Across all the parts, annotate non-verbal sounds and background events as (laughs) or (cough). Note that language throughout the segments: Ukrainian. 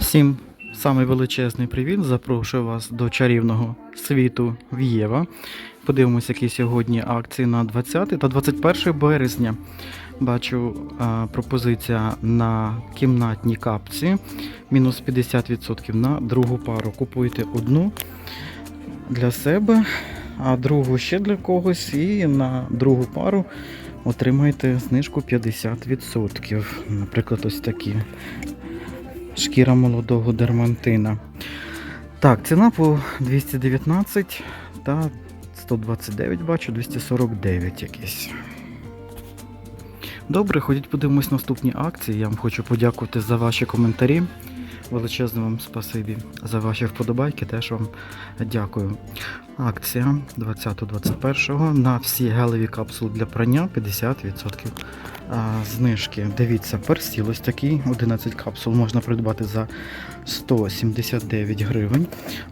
Всім самий величезний привіт. Запрошую вас до чарівного світу В'єва. Подивимося, які сьогодні акції на 20 та 21 березня. Бачу а, пропозиція на кімнатні капці. Мінус 50% на другу пару. Купуйте одну для себе, а другу ще для когось. І на другу пару отримайте знижку 50%. Наприклад, ось такі шкіра молодого дермантина. Так, ціна по 219 та 129 бачу, 249 якісь. Добре, ходіть подивимось наступні акції. Я вам хочу подякувати за ваші коментарі. Величезне вам спасибі за ваші вподобайки. Теж вам дякую. Акція 20-21 на всі гелеві капсули для прання 50% а, знижки. Дивіться, персіл ось такий, 11 капсул можна придбати за 179 гривень.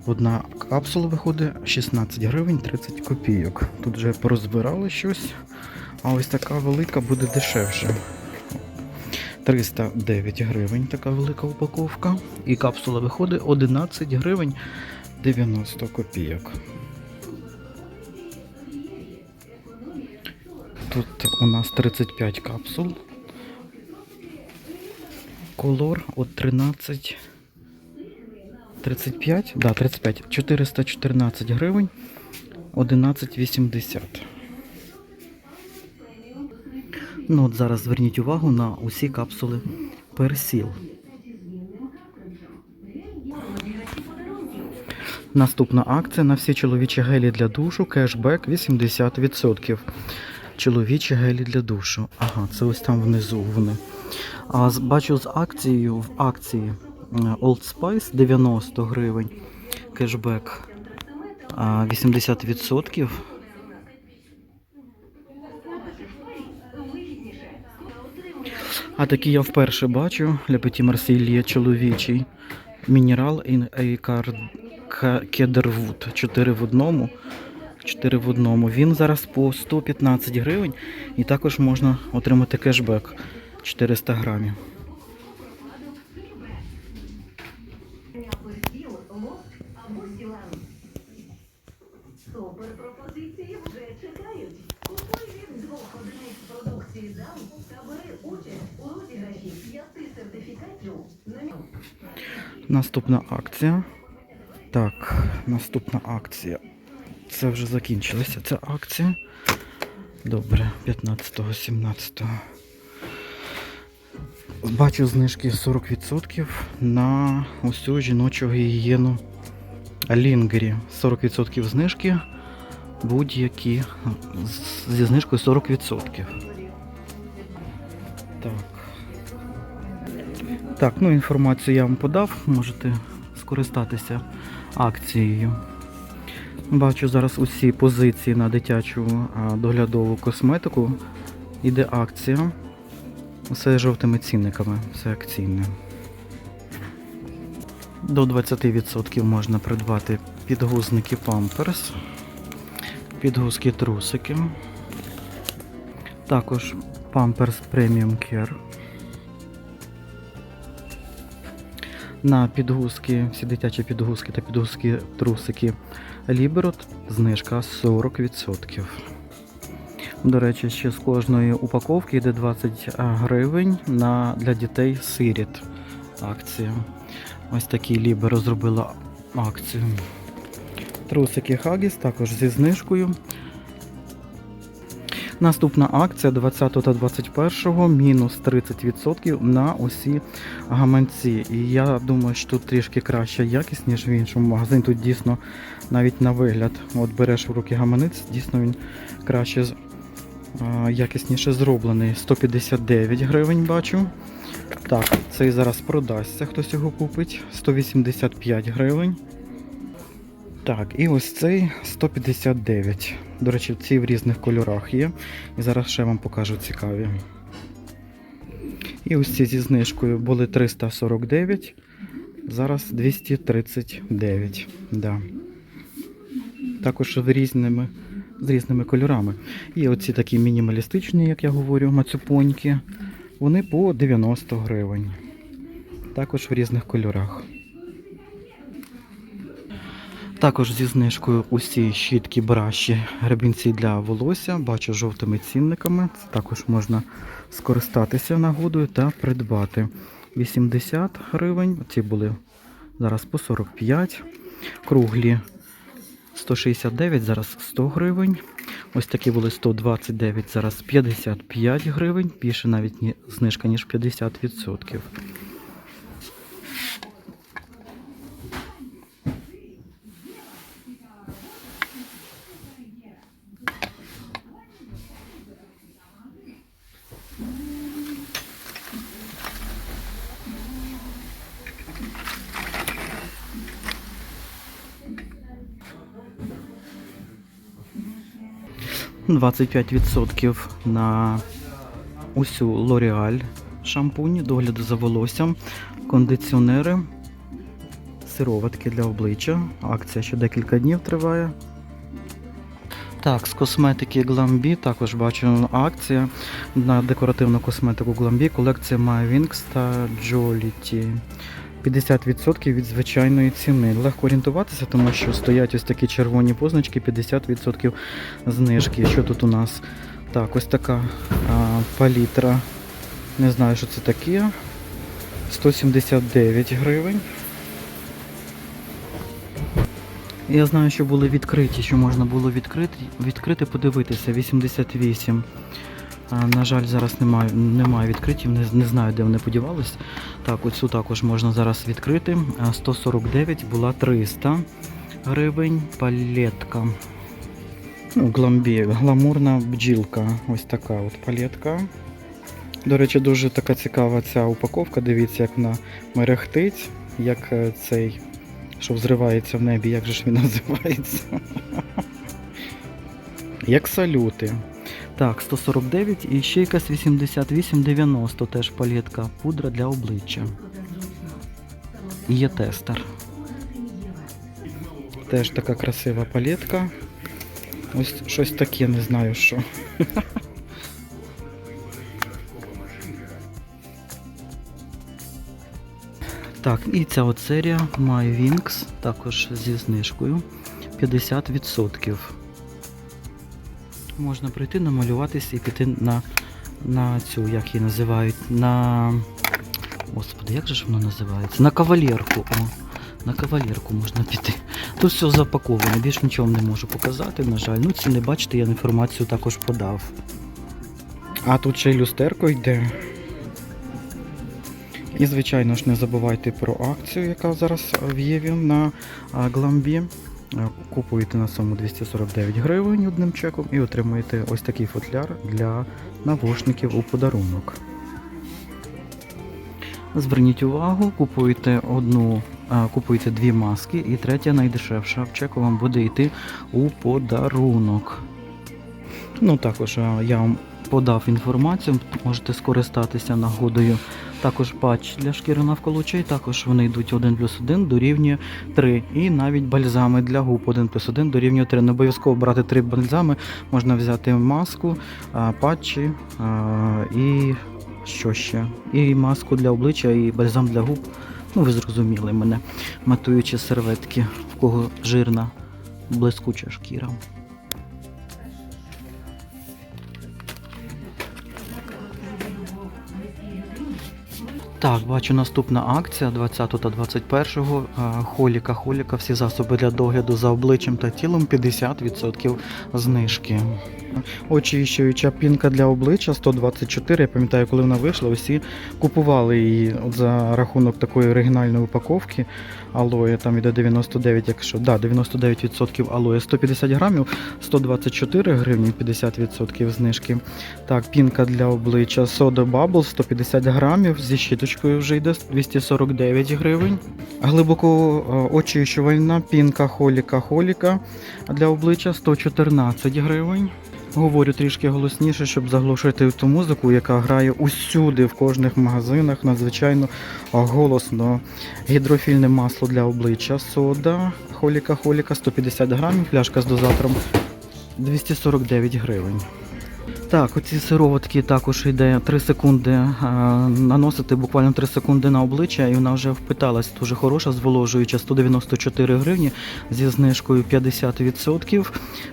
Одна капсула виходить 16 гривень 30 копійок. Тут вже порозбирали щось, а ось така велика буде дешевше. 309 гривень така велика упаковка. І капсула виходить 11 гривень 90 копійок. Тут у нас 35 капсул. Колор от 13. 35? Да, 35. 414 гривень. 11,80. Ну от зараз зверніть увагу на усі капсули персіл. Наступна акція на всі чоловічі гелі для душу. Кешбек 80%. Чоловічі гелі для душу. Ага, це ось там внизу вони. А бачу з акцією в акції е, Old Spice 90 гривень. Кешбек а, 80%. А такий я вперше бачу. Ляпеті Марсілія чоловічий. Мінерал і Кедервуд. 4 в одному. 4 в одному. Він зараз по 115 гривень і також можна отримати кешбек 400 грамів. Наступна акція. Так, наступна акція. Це вже закінчилася ця акція. Добре, 15-го, 17-го. Бачу знижки 40% на усю жіночу гігієну Лінгері. 40% знижки. Будь-які зі знижкою 40%. Так. Так, ну інформацію я вам подав, можете скористатися акцією. Бачу зараз усі позиції на дитячу доглядову косметику. Іде акція. Все жовтими цінниками, все акційне. До 20% можна придбати підгузники Pampers, підгузки трусики. Також Pampers Premium Care. На підгузки, всі дитячі підгузки та підгузки трусики Liberot знижка 40%. До речі, ще з кожної упаковки йде 20 гривень на, для дітей сиріт. Акція. Ось такий Libero зробила акцію. Трусики Хагіс також зі знижкою. Наступна акція 20 та 21 мінус 30% на усі гаманці. І я думаю, що тут трішки краща якість, ніж в іншому магазині. Тут дійсно навіть на вигляд. От береш в руки гаманець, дійсно він краще якісніше зроблений. 159 гривень бачу. Так, цей зараз продасться, хтось його купить. 185 гривень. Так, і ось цей 159. До речі, ці в різних кольорах є. І зараз ще вам покажу цікаві. І ось ці зі знижкою були 349, зараз 239. Да. Також в різними, з різними кольорами. І оці такі мінімалістичні, як я говорю, мацюпоньки. Вони по 90 гривень. також в різних кольорах. Також зі знижкою усі щітки браші гребінці для волосся. Бачу жовтими цінниками. Це також можна скористатися нагодою та придбати. 80 гривень. Ці були зараз по 45. Круглі 169, зараз 100 гривень. Ось такі були 129, зараз 55 гривень. Більше навіть знижка, ніж 50%. – 25% на усю L'Oreal шампунь, догляду за волоссям, кондиціонери, сироватки для обличчя. Акція ще декілька днів триває. Так, з косметики Glambi також бачу акція на декоративну косметику Glambi. Колекція My Wings та Jollity. 50% від звичайної ціни. Легко орієнтуватися, тому що стоять ось такі червоні позначки, 50% знижки. Що тут у нас? Так, ось така а, палітра. Не знаю, що це таке. 179 гривень. Я знаю, що були відкриті, що можна було відкрити, відкрити подивитися. 88. На жаль, зараз немає, немає відкритів, не, не знаю, де вони подівались. Так, оцю також можна зараз відкрити. 149 була 300 гривень. Палетка. Ну, гламбі, гламурна бджілка. Ось така от палетка. До речі, дуже така цікава ця упаковка. Дивіться, як вона мерехтить, як е, цей, що взривається в небі, як же ж він (laughs) називається. Як салюти. Так, 149 і ще якась 88,90 теж палетка. Пудра для обличчя. Є тестер. Теж така красива палетка. Ось щось таке, не знаю що. (laughs) Так, і ця от серія My також зі знижкою 50%. Можна прийти, намалюватися і піти на, на цю, як її називають, на. Господи, як же ж воно називається? На кавалерку. О, на кавалерку можна піти. Тут все запаковано, більш нічого не можу показати, на жаль. Ну, ці не бачите, я інформацію також подав. А тут ще й люстерко йде. І, звичайно ж, не забувайте про акцію, яка зараз в Єві на Гламбі. Е, Купуєте на суму 249 гривень одним чеком і отримуєте ось такий футляр для навушників у подарунок. Зверніть увагу, купуєте одну, а, купуєте дві маски, і третя найдешевша в чеку вам буде йти у подарунок. Ну також я вам подав інформацію, можете скористатися нагодою. Також патч для шкіри навколо очей, також вони йдуть 1 плюс 1 дорівнює 3. І навіть бальзами для губ 1 плюс 1 дорівнює 3. Не обов'язково брати 3 бальзами, можна взяти маску, патчі і що ще? І маску для обличчя, і бальзам для губ. Ну, ви зрозуміли мене, матуючи серветки, в кого жирна, блискуча шкіра. Так, бачу наступна акція 20 та 21 холіка, холіка, всі засоби для догляду за обличчям та тілом 50% знижки. Очищуюча пінка для обличчя 124. Я пам'ятаю, коли вона вийшла, усі купували її от за рахунок такої оригінальної упаковки. Алоє там іде 99, якщо да, 99% алоє, 150 грамів, 124 гривні, 50% знижки. Так, пінка для обличчя Soda Bubble 150 грамів, зі щіточкою вже йде 249 гривень. Глибоко е, очищувальна пінка Холіка Холіка для обличчя 114 гривень. Говорю трішки голосніше, щоб заглушити ту музику, яка грає усюди, в кожних магазинах, надзвичайно голосно. Гідрофільне масло для обличчя, сода, холіка, холіка, 150 грамів, пляшка з дозатором 249 гривень. Так, оці сироватки також йде 3 секунди е, наносити буквально 3 секунди на обличчя, і вона вже впиталась. Дуже хороша, зволожуюча 194 гривні зі знижкою 50%.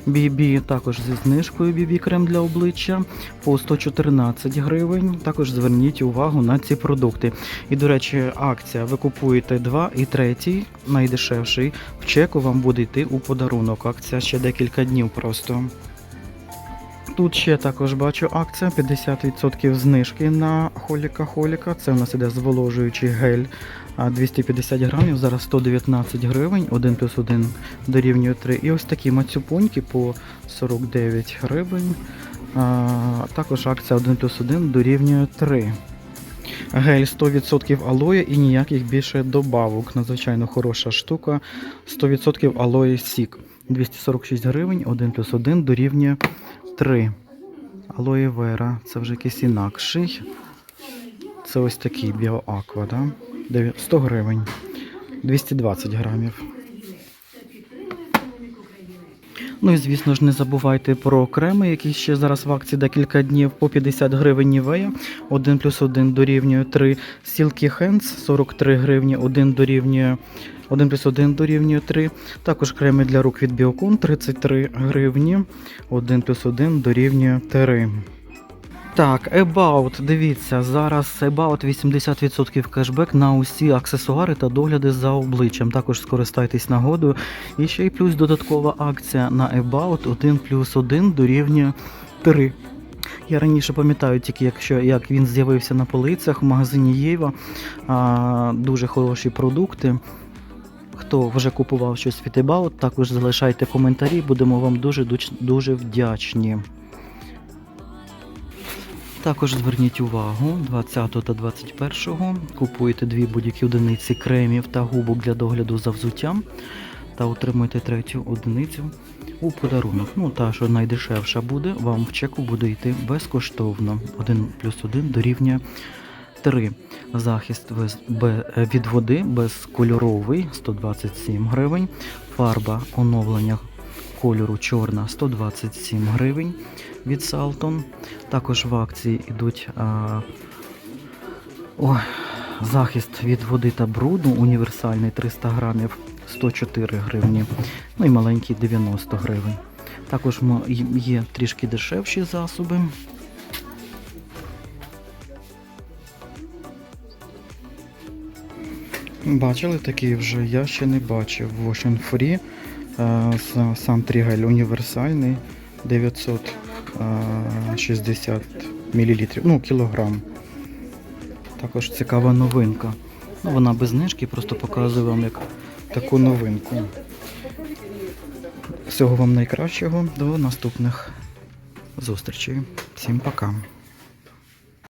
BB також зі знижкою BB крем для обличчя по 114 гривень. Також зверніть увагу на ці продукти. І, до речі, акція. Ви купуєте два і третій, найдешевший. В чеку вам буде йти у подарунок. Акція ще декілька днів просто. Тут ще також бачу акція 50% знижки на холіка холіка. Це у нас іде зволожуючий гель 250 грамів, зараз 119 гривень, 1 плюс 1 дорівнює 3. І ось такі мацюпоньки по 49 гривень. Також акція 1 плюс 1 дорівнює 3. Гель 100% алоє і ніяких більше добавок. Надзвичайно хороша штука. 100% алоє сік. 246 гривень, 1 плюс 1 дорівнює 3. Алоє вера, це вже якийсь інакший. Це ось такий біоаква, да? 100 гривень. 220 грамів. Ну і звісно ж, не забувайте про креми, які ще зараз в акції декілька днів по 50 гривень Нівея. 1 плюс 1 дорівнює 3. Silky Hands 43 гривні, 1 дорівнює 1 плюс 1 дорівнює 3. Також креми для рук від Біокон 33 гривні. 1 плюс 1 дорівнює 3. Так, About, дивіться, зараз About 80% кешбек на усі аксесуари та догляди за обличчям. Також скористайтесь нагодою. І ще й плюс додаткова акція на About 1 плюс 1 дорівнює 3. Я раніше пам'ятаю тільки, якщо як він з'явився на полицях в магазині Єва. Дуже хороші продукти. Хто вже купував щось від About, також залишайте коментарі, будемо вам дуже дуже вдячні. Також зверніть увагу, 20 та 21 купуєте дві будь-які одиниці кремів та губок для догляду за взуттям та отримуєте третю одиницю у подарунок. Ну, та, що найдешевша буде, вам в чеку буде йти безкоштовно. 1 плюс 1 дорівнює 3. Захист від води безкольоровий 127 гривень. Фарба оновлення кольору чорна 127 гривень від Salton. Також в акції йдуть а, ой, захист від води та бруду універсальний 300 грамів 104 гривні. Ну і маленький 90 гривень. Також є трішки дешевші засоби. Бачили такий вже? Я ще не бачив. Ocean Free. Е, Сам трігель універсальний 960 мл, ну кілограм. Також цікава новинка. Ну, вона без знижки, просто показую вам як таку новинку. Всього вам найкращого, до наступних зустрічей. Всім пока.